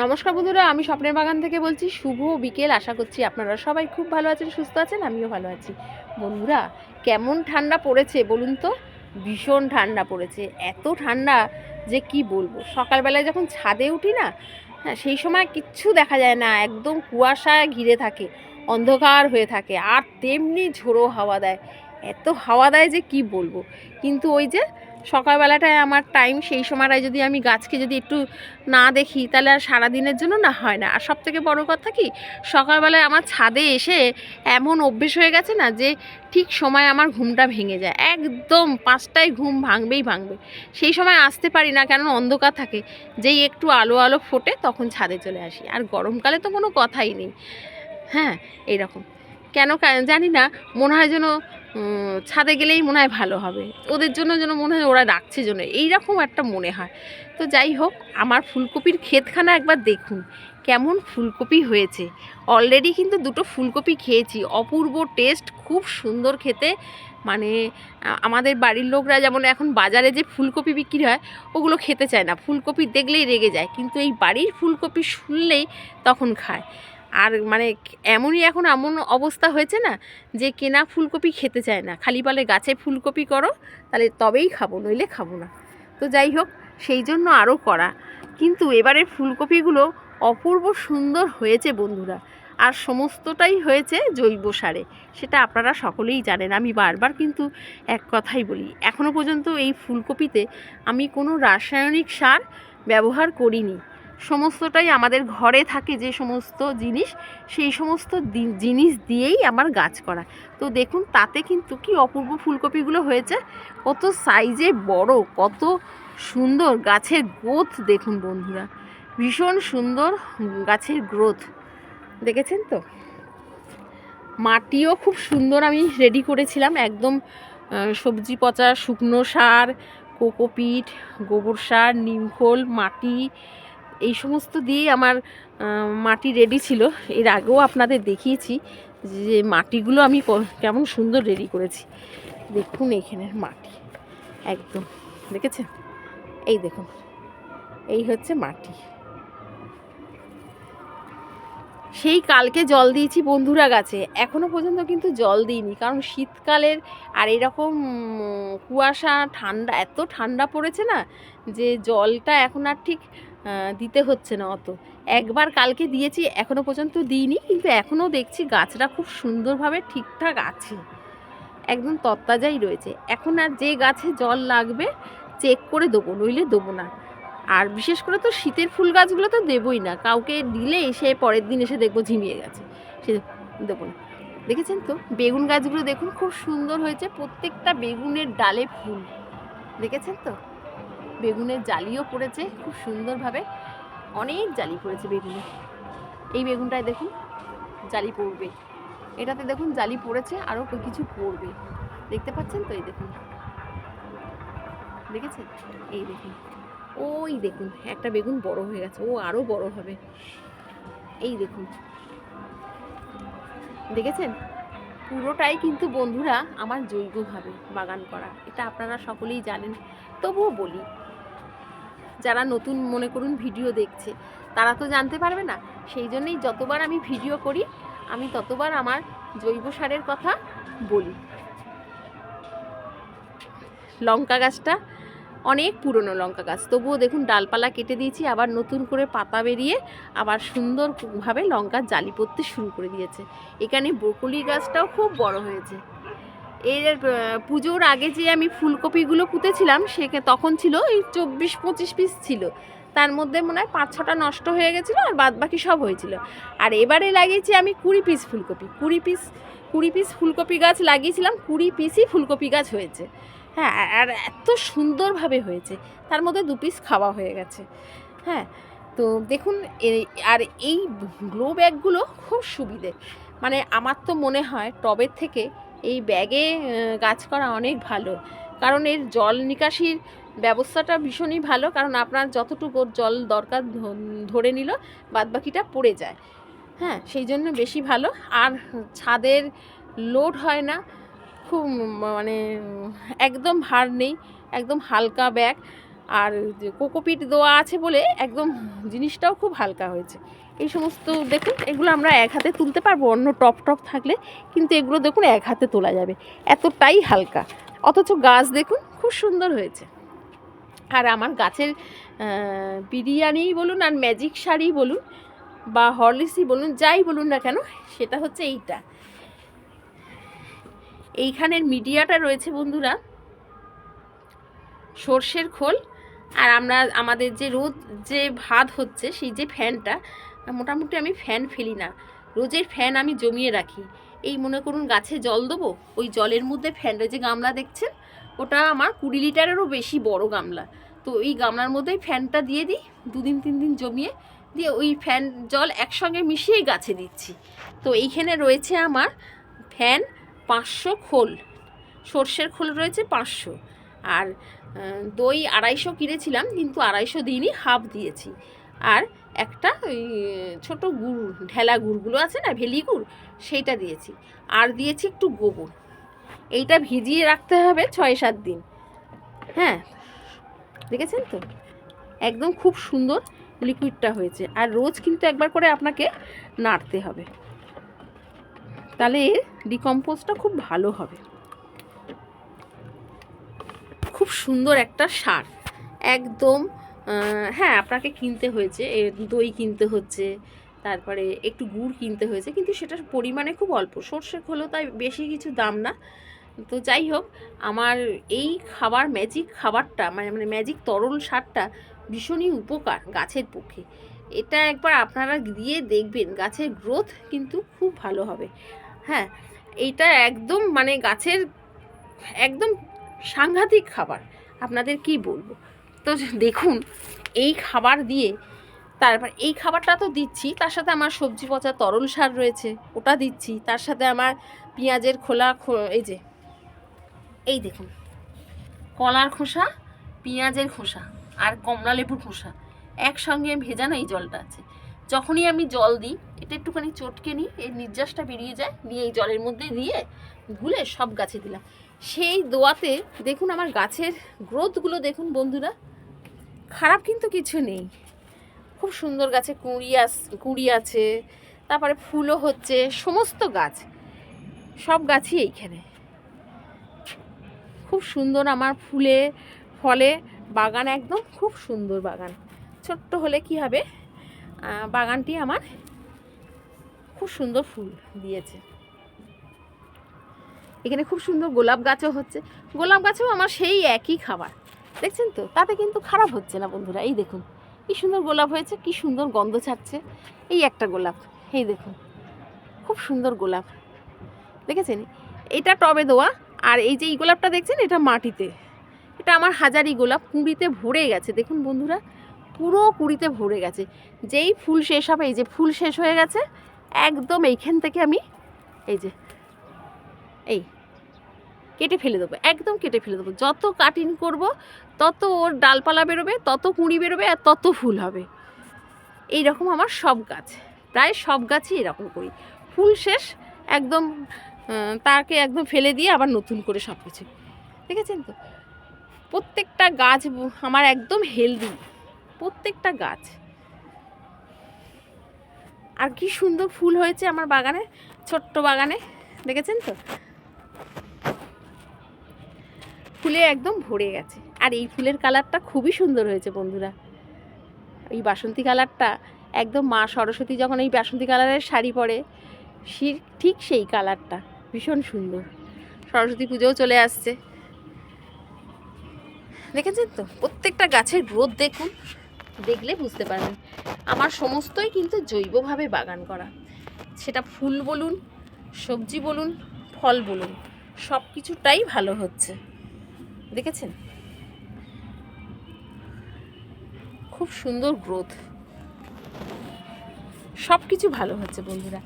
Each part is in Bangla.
নমস্কার বন্ধুরা, আমি স্বপ্নের বাগান থেকে বলছি, শুভ বিকেল, আশা করছি আপনারা সবাই খুব ভালো আছেন, সুস্থ আছেন, আমিও ভালো আছি। বন্ধুরা, কেমন ঠান্ডা পড়েছে বলুন তো? ভীষণ ঠান্ডা পড়েছে, এত ঠান্ডা যে কি বলব? সকালবেলায় যখন ছাদে উঠি না হ্যাঁ সেই সময় কিচ্ছু দেখা যায় না, একদম কুয়াশায় ঘিরে থাকে, অন্ধকার হয়ে থাকে, আর তেমনি ঝোড়ো হাওয়া দেয়, এত হাওয়া দেয় যে কি বলব? কিন্তু ওই যে সকালবেলাটায় আমার টাইম সেই সময়টায় যদি আমি গাছকে যদি একটু না দেখি, তাহলে আর সারাদিনের জন্য না হয় না। আর সব থেকে বড় কথা কি, সকালবেলায় আমার ছাদে এসে এমন অভ্যেস হয়ে গেছে না যে, ঠিক সময় আমার ঘুমটা ভেঙে যায়। একদম পাঁচটায় ঘুম ভাঙবেই ভাঙবে। সেই সময় আসতে পারি না কেন অন্ধকার থাকে। যেই একটু আলো আলো ফোটে তখন ছাদে চলে আসি। আর গরমকালে তো কোনো কথাই নেই। হ্যাঁ এইরকম। কেন জানি না, মনে হয় যেন ছাদে গেলেই মনে হয় ভালো হবে। ওদের জন্য যেন মনে হয় ওরা ডাকছে জন্য এইরকম একটা মনে হয়। তো যাই হোক, আমার ফুলকপির ক্ষেতখানা একবার দেখুন, কেমন ফুলকপি হয়েছে। অলরেডি কিন্তু দুটো ফুলকপি খেয়েছি, অপূর্ব টেস্ট খুব সুন্দর খেতে। মানে আমাদের বাড়ির লোকরা যেমন এখন বাজারে যে ফুলকপি বিক্রি হয়, ওগুলো খেতে চায় না। ফুলকপি দেখলেই রেগে যায়, কিন্তু এই বাড়ির ফুলকপি শুনলেই তখন খায়। আর মানে এমনই এখন এমন অবস্থা হয়েছে না যে কেনা ফুলকপি খেতে চায় না। খালি পালে গাছে ফুলকপি করো, তাহলে তবেই খাব, নইলে খাব না। তো যাই হোক, সেই জন্য আরও করা। কিন্তু এবারের ফুলকপিগুলো অপূর্ব সুন্দর হয়েছে বন্ধুরা। আর সমস্তটাই হয়েছে জৈব সারে। সেটা আপনারা সকলেই জানেন, আমি বারবার কিন্তু এক কথাই বলি এখনও পর্যন্ত এই ফুলকপিতে আমি কোনো রাসায়নিক সার ব্যবহার করিনি। সমস্তটাই আমাদের ঘরে থাকে যে সমস্ত জিনিস, সেই সমস্ত জিনিস দিয়েই আমার গাছ করা। তো দেখুন, তাতে কিন্তু কি অপূর্ব ফুলকপিগুলো হয়েছে। কত সাইজে বড়, কত সুন্দর গাছের গ্রোথ দেখুন বন্ধুরা। ভীষণ সুন্দর গাছের গ্রোথ দেখেছেন তো? মাটিও খুব সুন্দর আমি রেডি করেছিলাম। একদম সবজি পচা, শুকনো সার, কোকোপিট, গোবর সার নিমখোল মাটি এই সমস্ত দিয়েই আমার মাটি রেডি ছিল। এর আগেও আপনাদের দেখিয়েছি যে মাটিগুলো আমি কেমন সুন্দর রেডি করেছি। দেখুন এইখানের মাটি, একদম। দেখেছেন? এই দেখুন, এই হচ্ছে মাটি। সেই কালকে জল দিয়েছি বন্ধুরা গাছে। এখনও পর্যন্ত কিন্তু জল দিইনি, কারণ শীতকালের আর এরকম কুয়াশা, ঠান্ডা, এত ঠান্ডা পড়েছে না যে জলটা এখন আর ঠিক দিতে হচ্ছে না অত। একবার কালকে দিয়েছি, এখনও পর্যন্ত দিইনি, কিন্তু এখনও দেখছি গাছটা খুব সুন্দরভাবে ঠিকঠাক আছে। একদম তত্তাজাই রয়েছে। এখন আর যে গাছে জল লাগবে, চেক করে দেবো, নইলে দেবো না। আর বিশেষ করে তো শীতের ফুল গাছগুলো তো দেবই না। কাউকে দিলে সে পরের দিন এসে দেখব ঝিমিয়ে গেছে। সে দেবো না। দেখেছেন তো? বেগুন গাছগুলো দেখুন, খুব সুন্দর হয়েছে। প্রত্যেকটা বেগুনের ডালে ফুল। দেখেছেন তো? বেগুনের জালিও পড়েছে খুব সুন্দরভাবে। অনেক জালি পড়েছে বেগুনে। এই বেগুনটায় দেখুন, জালি পড়বে। এটাতে দেখুন, জালি পড়েছে আরও কিছু পড়বে। দেখতে পাচ্ছেন তো? এই দেখুন। দেখেছেন? এই দেখুন। ওই দেখুন, একটা বেগুন বড় হয়ে গেছে, ও আরও বড় হবে। এই দেখুন। দেখেছেন? পুরোটাই কিন্তু বন্ধুরা আমার জৈবভাবে বাগান করা। এটা আপনারা সকলেই জানেন, তবুও বলি, যারা নতুন মনে করুন ভিডিও দেখছে, তারা তো জানতে পারবে না, সেই জন্যই যতবার আমি ভিডিও করি, আমি ততবার আমার জৈব সারের কথা বলি। লঙ্কা গাছটা অনেক পুরনো লঙ্কা গাছ। তবুও দেখুন, ডালপালা কেটে দিয়েছি, আবার নতুন করে পাতা বেরিয়ে আবার সুন্দরভাবে লঙ্কার জালি পড়তে শুরু করে দিয়েছে। এখানে ব্রকলি গাছটাও খুব বড় হয়েছে। এর পুজোর আগে যে আমি ফুলকপিগুলো পুঁতেছিলাম, সে তখন ছিল এই চব্বিশ পঁচিশ পিস ছিল। তার মধ্যে মনে হয় পাঁচ ছটা নষ্ট হয়ে গেছিল আর বাদ বাকি সব হয়েছিল। আর এবারে লাগিয়েছি আমি কুড়ি পিস ফুলকপি। কুড়ি পিস কুড়ি পিস ফুলকপি গাছ লাগিয়েছিলাম, কুড়ি পিসই ফুলকপি গাছ হয়েছে। হ্যাঁ আর এত সুন্দরভাবে হয়েছে। তার মধ্যে দু পিস খাওয়া হয়ে গেছে। হ্যাঁ তো দেখুন আর এই গ্লো ব্যাগগুলো খুব সুবিধে। মানে আমার তো মনে হয় টবের থেকে এই ব্যাগে গাছ করা অনেক ভালো। কারণ এর জল নিকাশির ব্যবস্থাটা ভীষণই ভালো। কারণ আপনার যতটুকু জল দরকার ধরে নিল, বাদবাকিটা পড়ে যায়। হ্যাঁ সেই জন্য বেশি ভালো। আর ছাদের লোড হয় না। খুব মানে একদম ভার নেই, একদম হালকা ব্যাগ। আর কোকোপিট দেওয়া আছে বলে একদম জিনিসটাও খুব হালকা হয়েছে। এই সমস্ত দেখুন, এগুলো আমরা এক হাতে তুলতে পারব, অন্য টপ টপ থাকলে। কিন্তু এগুলো দেখুন, এক হাতে তোলা যাবে। এতটাই হালকা। অথচ গাছ দেখুন, খুব সুন্দর হয়েছে। আর আমার গাছের বিরিয়ানি বলুন আর ম্যাজিক শাড়ি বলুন বা হরলিক্সই বলুন, যাই বলুন না কেন, সেটা হচ্ছে এইটা। এইখানের মিডিয়াটা রয়েছে বন্ধুরা। সর্ষের খোল। আর আমরা, আমাদের যে রোদ যে ভাত হচ্ছে, সেই যে ফ্যানটা, মোটামুটি আমি ফ্যান ফেলি না। রোজের ফ্যান আমি জমিয়ে রাখি। এই মনে করুন গাছে জল দেবো? ওই জলের মধ্যে ফ্যানটা যে গামলা দেখছেন? ওটা আমার কুড়ি লিটারেরও বেশি বড় গামলা। তো এই গামলার মধ্যেই ফ্যানটা দিয়ে দিই, দুদিন তিন দিন জমিয়ে দিয়ে ওই ফ্যান জল একসঙ্গে মিশিয়ে গাছে দিচ্ছি। তো এইখানে রয়েছে আমার ফ্যান। পাঁচশো খোল। সর্ষের খোল রয়েছে পাঁচশো। আর দই আড়াইশো কিনেছিলাম, কিন্তু আড়াইশো দিনই হাফ দিয়েছি। আর একটা ওই ছোটো গুড়, ঢেলা গুড়গুলো আছে না, ভেলি গুড়, সেইটা দিয়েছি। আর দিয়েছি একটু গোবর। এইটা ভিজিয়ে রাখতে হবে ছয় সাত দিন। হ্যাঁ দেখেছেন তো? একদম খুব সুন্দর লিকুইডটা হয়েছে। আর রোজ কিন্তু একবার করে আপনাকে নাড়তে হবে। তাহলে ডিকম্পোজটা খুব ভালো হবে। খুব সুন্দর একটা সার। একদম হ্যাঁ আপনাকে কিনতে হয়েছে দই কিনতে হচ্ছে, তারপরে একটু গুড় কিনতে হয়েছে, কিন্তু সেটার পরিমাণে খুব অল্প। সর্ষে খোলও তাই বেশি কিছু দাম না। তো যাই হোক, আমার এই খাবার ম্যাজিক খাবারটা মানে মানে ম্যাজিক তরল সারটা ভীষণই উপকার গাছের পক্ষে। এটা একবার আপনারা দিয়ে দেখবেন, গাছের গ্রোথ কিন্তু খুব ভালো হবে। হ্যাঁ এইটা একদম মানে গাছের একদম সাংঘাতিক খাবার। আপনাদের কি বলব? তো দেখুন, এই খাবার দিয়ে তারপর এই খাবারটা তো দিচ্ছি, তার সাথে আমার সবজি পচা তরল সার রয়েছে, ওটা দিচ্ছি, তার সাথে আমার পেঁয়াজের খোলা এই যে, এই দেখুন, কলার খোসা, পেঁয়াজের খোসা আর কমলা লেবুর খোসা। একসঙ্গে ভেজানো এই জলটা আছে। যখনই আমি জল দিই, এটা একটুখানি চটকে নিই, এই নির্যাসটা বেরিয়ে যায় দিয়ে এই জলের মধ্যে দিয়ে গুলে সব গাছে দিলাম। সেই দোয়াতে দেখুন আমার গাছের গ্রোথগুলো দেখুন বন্ধুরা, খারাপ কিন্তু কিছু নেই। খুব সুন্দর গাছে কুঁড়ি আস, কুঁড়ি আছে, তারপরে ফুলও হচ্ছে, সমস্ত গাছ, সব গাছই এইখানে। খুব সুন্দর আমার ফুলে, ফলে বাগান একদম খুব সুন্দর বাগান। ছোট্ট হলে কি হবে? বাগানটি আমার খুব সুন্দর ফুল দিয়েছে। এখানে খুব সুন্দর গোলাপ গাছও হচ্ছে। গোলাপ গাছেও আমার সেই একই খাবার। দেখছেন তো? তাতে কিন্তু খারাপ হচ্ছে না বন্ধুরা। এই দেখুন, কি সুন্দর গোলাপ হয়েছে, কি সুন্দর গন্ধ ছাড়ছে। এই একটা গোলাপ, এই দেখুন, খুব সুন্দর গোলাপ। দেখেছেন? এটা টবে দেওয়া আর এই যে এই গোলাপটা দেখছেন? এটা মাটিতে। এটা আমার হাজারি গোলাপ, কুঁড়িতে ভরে গেছে। দেখুন বন্ধুরা পুরো কুঁড়িতে ভরে গেছে। যেই ফুল শেষ হবে, এই যে ফুল শেষ হয়ে গেছে, একদম এইখান থেকে আমি এই যে, এই কেটে ফেলে দেবো, একদম কেটে ফেলে দেবো। যত কাটিং করব, তত ওর ডালপালা বেরোবে, তত কুঁড়ি বেরোবে, আর তত ফুল হবে। এই রকম আমার সব গাছ, প্রায় সব গাছই এরকম করি। ফুল শেষ, একদম তাকে একদম ফেলে দিয়ে আবার নতুন করে সব কিছু দেখেছেন তো? প্রত্যেকটা গাছ আমার একদম হেলদি প্রত্যেকটা গাছ। আর কি সুন্দর ফুল হয়েছে আমার বাগানে, ছোট্ট বাগানে, দেখেছেন তো? ফুলে একদম ভরে গেছে। আর এই ফুলের কালারটা খুবই সুন্দর হয়েছে বন্ধুরা। এই বাসন্তী কালারটা একদম মা সরস্বতী যখন এই বাসন্তী কালারের শাড়ি পরে ঠিক সেই কালারটা, ভীষণ সুন্দর। সরস্বতী পুজোও চলে আসছে। দেখেছেন তো? প্রত্যেকটা গাছের গ্রোথ দেখুন। দেখলে বুঝতে পারবেন। আমার সমস্তই কিন্তু জৈবভাবে বাগান করা। সেটা ফুল বলুন, সবজি বলুন, ফল বলুন সব কিছুটাই ভালো হচ্ছে। দেখেছেন? খুব সুন্দর গ্রোথ। সব কিছু ভালো হচ্ছে বন্ধুরা।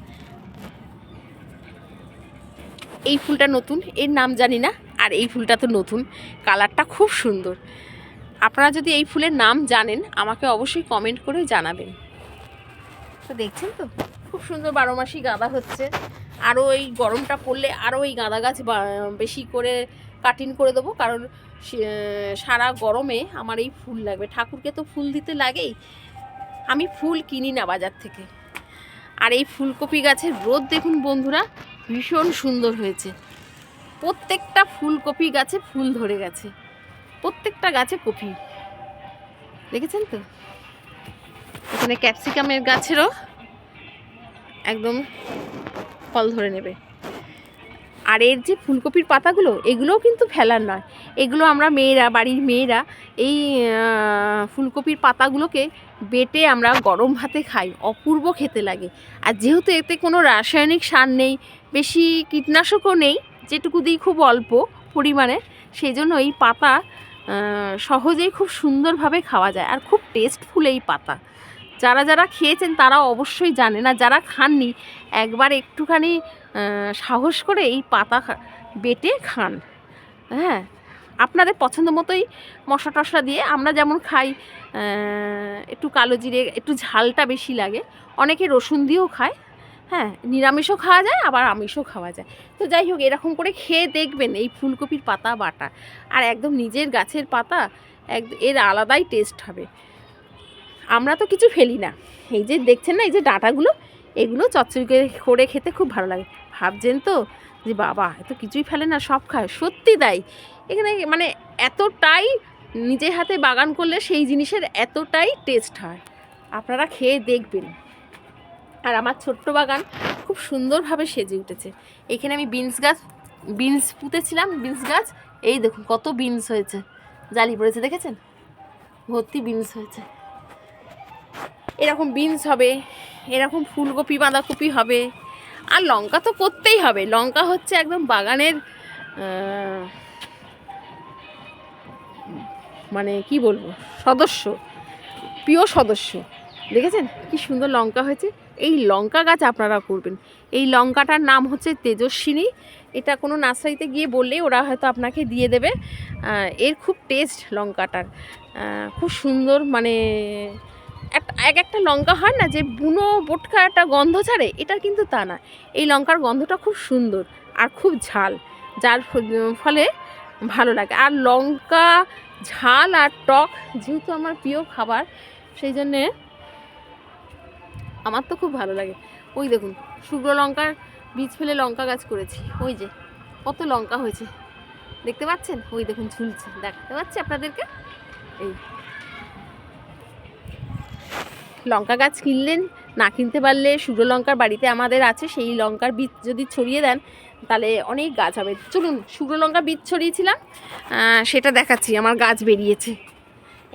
এই ফুলটা নতুন, এর নাম জানি না, আর এই ফুলটা তো নতুন। কালারটা খুব সুন্দর। আপনারা যদি এই ফুলের নাম জানেন, আমাকে অবশ্যই কমেন্ট করে জানাবেন। তো দেখছেন তো? খুব সুন্দর বারো মাসি গাঁদা হচ্ছে। আরও এই গরমটা পড়লে আরও এই গাঁদা গাছ বেশি করে কাটিং করে দেবো। কারণ সারা গরমে আমার এই ফুল লাগবে। ঠাকুরকে তো ফুল দিতে লাগেই। আমি ফুল কিনি না বাজার থেকে। আর এই ফুলকপি গাছের রোদ দেখুন বন্ধুরা, ভীষণ সুন্দর হয়েছে। প্রত্যেকটা ফুলকপি গাছে ফুল ধরে গেছে। প্রত্যেকটা গাছে কপি দেখেছেন তো? এখানে ক্যাপসিকামের গাছেরও একদম ফল ধরে নেবে। আর এর যে ফুলকপির পাতাগুলো, এগুলোও কিন্তু ফেলার নয়। এগুলো আমরা মেয়েরা, বাড়ির মেয়েরা এই ফুলকপির পাতাগুলোকে বেটে আমরা গরম ভাতে খাই। অপূর্ব খেতে লাগে। আর যেহেতু এতে কোনো রাসায়নিক সার নেই, বেশি কীটনাশকও নেই, যেটুকু দিই খুব অল্প পরিমাণে, সেই জন্য এই পাতা সহজেই খুব সুন্দরভাবে খাওয়া যায় আর খুব টেস্টফুল এই পাতা। যারা যারা খেয়েছেন তারা অবশ্যই জানে না, যারা খাননি, একবার একটুখানি সাহস করে এই পাতা বেটে খান। হ্যাঁ আপনাদের পছন্দ মতোই মশলা টশলা দিয়ে আমরা যেমন খাই একটু কালো জিরে, একটু ঝালটা বেশি লাগে, অনেকে রসুন দিয়েও খায়। হ্যাঁ নিরামিষও খাওয়া যায়, আবার আমিষও খাওয়া যায়। তো যাই হোক, এরকম করে খেয়ে দেখবেন এই ফুলকপির পাতা বাটা। আর একদম নিজের গাছের পাতা, এক, এর আলাদাই টেস্ট হবে। আমরা তো কিছু ফেলি না। এই যে দেখছেন না, এই যে ডাঁটাগুলো, এগুলো চচ্চড়ি করে- খেতে খুব ভালো লাগে। ভাবছেন তো যে বাবা, এত কিছুই ফেলে না, সব খায়। সত্যি তাই। এখানে মানে এতটাই নিজের হাতে বাগান করলে সেই জিনিসের এতটাই টেস্ট হয়। আপনারা খেয়ে দেখবেন। আর আমার ছোট্ট বাগান খুব সুন্দরভাবে সেজে উঠেছে। এখানে আমি বিনস গাছ, বিনস পুঁতেছিলাম, বিনস গাছ। এই দেখুন কত বিনস হয়েছে। জালি পড়েছে দেখেছেন? ভর্তি বিনস হয়েছে। এরকম বিনস হবে, এরকম ফুলকপি, বাঁধাকপি হবে। আর লঙ্কা তো করতেই হবে। লঙ্কা হচ্ছে একদম বাগানের মানে কি বলব? সদস্য, প্রিয় সদস্য। দেখেছেন? কি সুন্দর লঙ্কা হয়েছে। এই লঙ্কা গাছ আপনারা করবেন। এই লঙ্কাটার নাম হচ্ছে তেজস্বিনী। এটা কোনো নার্সারিতে গিয়ে বললেই ওরা হয়তো আপনাকে দিয়ে দেবে। এর খুব টেস্ট লঙ্কাটার। খুব সুন্দর মানে এক- এক একটা লঙ্কা হয় না যে বুনো বোটকা একটা গন্ধ ছাড়ে, এটা কিন্তু তা না। এই লঙ্কার গন্ধটা খুব সুন্দর আর খুব ঝাল। যার ফলে ভালো লাগে। আর লঙ্কা, ঝাল আর টক যেহেতু আমার প্রিয় খাবার, সেই জন্যে আমার তো খুব ভালো লাগে। ওই দেখুন শুকনো লঙ্কার বীজ ফেলে লঙ্কা গাছ করেছি। ওই যে, কত লঙ্কা হয়েছে। দেখতে পাচ্ছেন? ওই দেখুন, ঝুলছে। দেখাতে পাচ্ছি আপনাদেরকে? এই। লঙ্কা গাছ কিনলেন, না কিনতে পারলে শুকনো লঙ্কার বাড়িতে আমাদের আছে, সেই লঙ্কার বীজ যদি ছড়িয়ে দেন, তাহলে অনেক গাছ হবে। চলুন শুকনো লঙ্কা বীজ ছড়িয়েছিলাম সেটা দেখাচ্ছি, আমার গাছ বেরিয়েছে।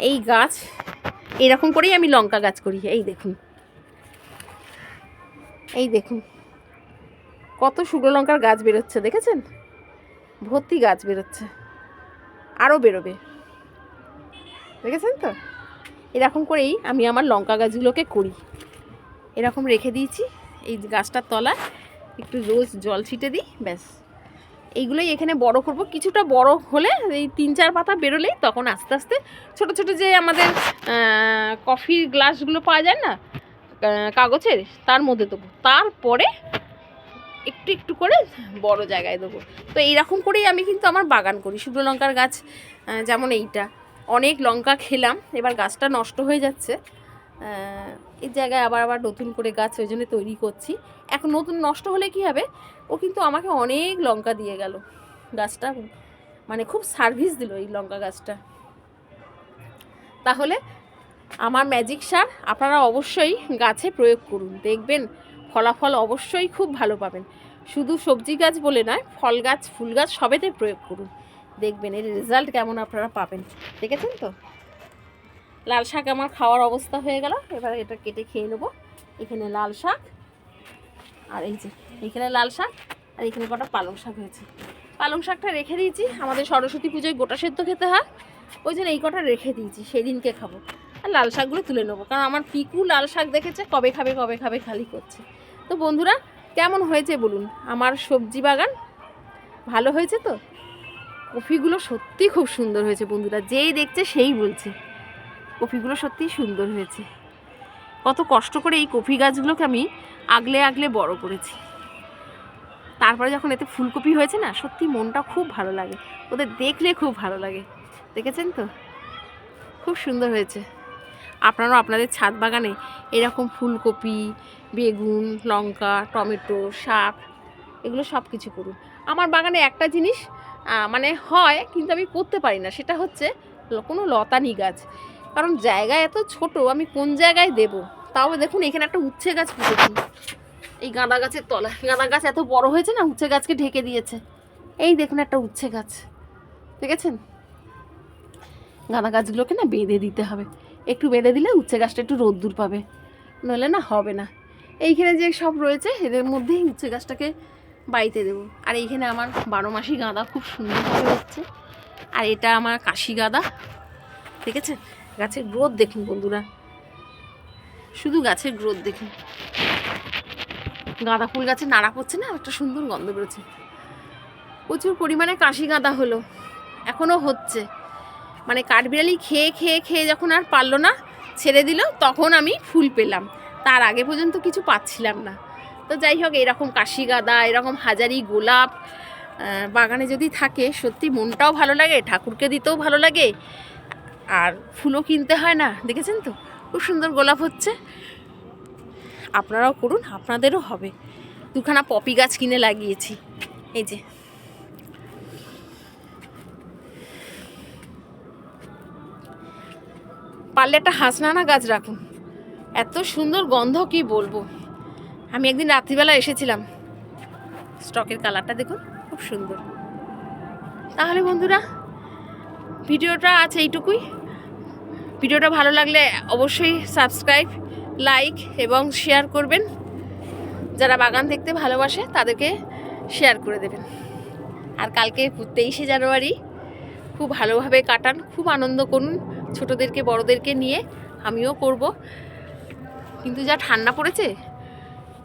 এই গাছ, এরকম করেই আমি লঙ্কা গাছ করি। এই দেখুন। এই দেখুন। কত শুকনো লঙ্কার গাছ বেরোচ্ছে, দেখেছেন? ভর্তি গাছ বেরোচ্ছে। আরও বেরোবে। দেখেছেন তো? এরকম করেই আমি আমার লঙ্কা গাছগুলোকে করি। এরকম রেখে দিয়েছি। এই গাছটার তলা একটু রোজ জল ছিটে দিই, ব্যাস। এইগুলোই এখানে বড় করব। কিছুটা বড় হলে এই তিন চার পাতা বেরোলেই তখন আস্তে আস্তে ছোট ছোট যে আমাদের কফির গ্লাসগুলো পাওয়া যায় না কাগজের তার মধ্যে দেবো। তারপরে একটু একটু করে বড় জায়গায় দেবো। তো এইরকম করেই আমি কিন্তু আমার বাগান করি। শুকনো লঙ্কার গাছ যেমন এইটা। অনেক লঙ্কা খেলাম, এবার গাছটা নষ্ট হয়ে যাচ্ছে। এই জায়গায় আবার আবার নতুন করে গাছ ওই জন্য তৈরি করছি। এখন নতুন নষ্ট হলে কি হবে? ও কিন্তু আমাকে অনেক লঙ্কা দিয়ে গেল। গাছটা মানে খুব সার্ভিস দিল এই লঙ্কা গাছটা। তাহলে আমার ম্যাজিক সার আপনারা অবশ্যই গাছে প্রয়োগ করুন। দেখবেন ফলাফল অবশ্যই খুব ভালো পাবেন। শুধু সবজি গাছ বলে নয়, ফল গাছ, ফুল গাছ সবেতে প্রয়োগ করুন। দেখবেন এর রেজাল্ট কেমন আপনারা পাবেন। দেখেছেন তো? লাল শাক আমার খাওয়ার অবস্থা হয়ে গেল। এবার এটা কেটে খেয়ে নেব। এখানে লাল শাক, আর এই যে, এখানে লাল শাক, আর এখানে কটা পালং শাক হয়েছে। পালং শাকটা রেখে দিয়েছি। আমাদের সরস্বতী পুজোয় গোটা সেদ্ধ খেতে হয়। ওই জন্য এই কটা রেখে দিয়েছি। সেদিনকে খাব। আর লাল শাকগুলো তুলে নেব। কারণ আমার পিকু লাল শাক দেখেছে, কবে খাবে কবে খাবে খালি করছে। তো বন্ধুরা, কেমন হয়েছে বলুন? আমার সবজি বাগান ভালো হয়েছে তো? কফিগুলো সত্যি খুব সুন্দর হয়েছে বন্ধুরা, যেই দেখছে সেই বলছে। কফিগুলো সত্যিই সুন্দর হয়েছে। কত কষ্ট করে এই কফি গাছগুলোকে আমি আগলে আগলে বড় করেছি। তারপরে যখন এতে ফুলকপি হয়েছে না, সত্যি মনটা খুব ভালো লাগে। ওদের দেখলে খুব ভালো লাগে। দেখেছেন তো? খুব সুন্দর হয়েছে। আপনারাও আপনাদের ছাদ বাগানে এরকম ফুলকপি, বেগুন, লঙ্কা, টমেটো, শাক, এগুলো সব কিছু করুন। আমার বাগানে একটা জিনিস মানে হয়, কিন্তু আমি করতে পারি না। সেটা হচ্ছে কোনো লতানি গাছ। কারণ জায়গা এত ছোট, আমি কোন জায়গায় দেব? তাও দেখুন, এখানে একটা উচ্ছে গাছ পুঁতেছি এই গাঁদা গাছের তলা, গাঁদা গাছ এত বড় হয়েছে না, উচ্ছে গাছকে ঢেকে দিয়েছে। এই দেখুন একটা উচ্ছে গাছ। দেখেছেন? গাঁদা গাছগুলোকে না বেঁধে দিতে হবে। একটু বেঁধে দিলে উচ্ছে গাছটা একটু রোদ্দুর পাবে। নইলে না হবে না। এইখানে যে সব রয়েছে, এদের মধ্যেই উচ্ছে গাছটাকে বাড়িতে দেবো। আর এইখানে আমার বারো মাসি গাঁদা খুব সুন্দরভাবে হচ্ছে। আর এটা আমার কাশি গাঁদা। দেখেছেন? গাছের গ্রোথ দেখুন বন্ধুরা। শুধু গাছের গ্রোথ দেখুন। গাঁদা ফুল গাছে নাড়া পড়ছে না, একটা সুন্দর গন্ধ বেরোচ্ছে। প্রচুর পরিমাণে কাশি গাঁদা হলো। এখনও হচ্ছে। মানে কাঠবিড়ালি খেয়ে খেয়ে খেয়ে যখন আর পারল না ছেড়ে দিল, তখন আমি ফুল পেলাম। তার আগে পর্যন্ত কিছু পাচ্ছিলাম না। তো যাই হোক, এরকম কাশি গাঁদা, এরকম হাজারি গোলাপ বাগানে যদি থাকে, সত্যি মনটাও ভালো লাগে, ঠাকুরকে দিতেও ভালো লাগে। আর ফুলও কিনতে হয় না, দেখেছেন তো? খুব সুন্দর গোলাপ হচ্ছে। আপনারাও করুন, আপনাদেরও হবে। দুখানা পপি গাছ কিনে লাগিয়েছি। এই যে। পারলে একটা হাসনানা গাছ রাখুন। এত সুন্দর গন্ধ কি বলব? আমি একদিন রাত্রিবেলা এসেছিলাম। স্টকের কালারটা দেখুন, খুব সুন্দর। তাহলে বন্ধুরা, ভিডিওটা আছে এইটুকুই। ভিডিওটা ভালো লাগলে অবশ্যই সাবস্ক্রাইব, লাইক এবং শেয়ার করবেন। যারা বাগান দেখতে ভালোবাসে, তাদেরকে শেয়ার করে দেবেন। আর কালকে তেইশে জানুয়ারি, খুব ভালোভাবে কাটান, খুব আনন্দ করুন। ছোটোদেরকে, বড়দেরকে নিয়ে আমিও করব। কিন্তু যা ঠান্ডা পড়েছে,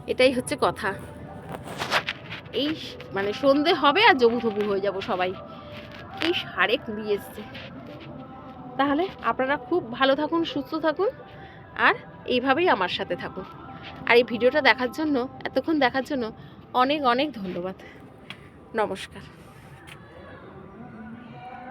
এটাই হচ্ছে কথা। এই মানে সন্ধে হবে আর জবু থবু হয়ে যাব সবাই। এই সারে কুড়ি এসছে। তাহলে আপনারা খুব ভালো থাকুন, সুস্থ থাকুন আর এইভাবেই আমার সাথে থাকুন। আর এই ভিডিওটা দেখার জন্য, এতক্ষণ দেখার জন্য অনেক অনেক ধন্যবাদ। নমস্কার।